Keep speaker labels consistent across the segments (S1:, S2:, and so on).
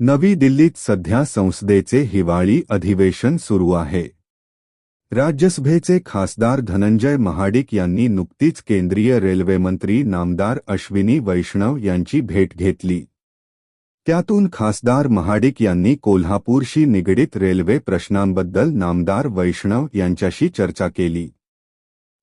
S1: नवी दिल्लीत सध्या संसदेचे हिवाळी अधिवेशन सुरू आहे. राज्यसभेचे खासदार धनंजय महाडिक यांनी नुकतीच केंद्रीय रेल्वेमंत्री नामदार अश्विनी वैष्णव यांची भेट घेतली. त्यातून खासदार महाडिक यांनी कोल्हापूरशी निगडीत रेल्वे प्रश्नांबद्दल नामदार वैष्णव यांच्याशी चर्चा केली.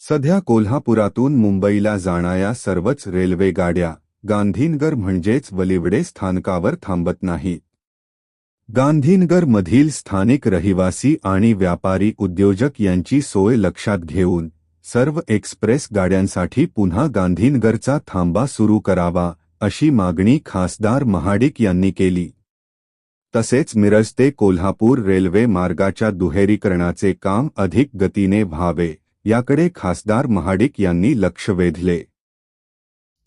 S1: सध्या कोल्हापुरातून मुंबईला जाणाऱ्या सर्वच रेल्वे गाड्या गांधीनगर म्हणजेच वलिवडे स्थानकावर थांबत नाहीत गांधीनगरमधील स्थानिक रहिवासी आणि व्यापारी उद्योजक यांची सोय लक्षात घेऊन सर्व एक्सप्रेस गाड्यांसाठी पुन्हा गांधीनगरचा थांबा सुरू करावा अशी मागणी खासदार महाडिक यांनी केली. तसेच मिरज ते कोल्हापूर रेल्वे मार्गाच्या दुहेरीकरणाचे काम अधिक गतीने व्हावे याकडे खासदार महाडिक यांनी लक्ष वेधले.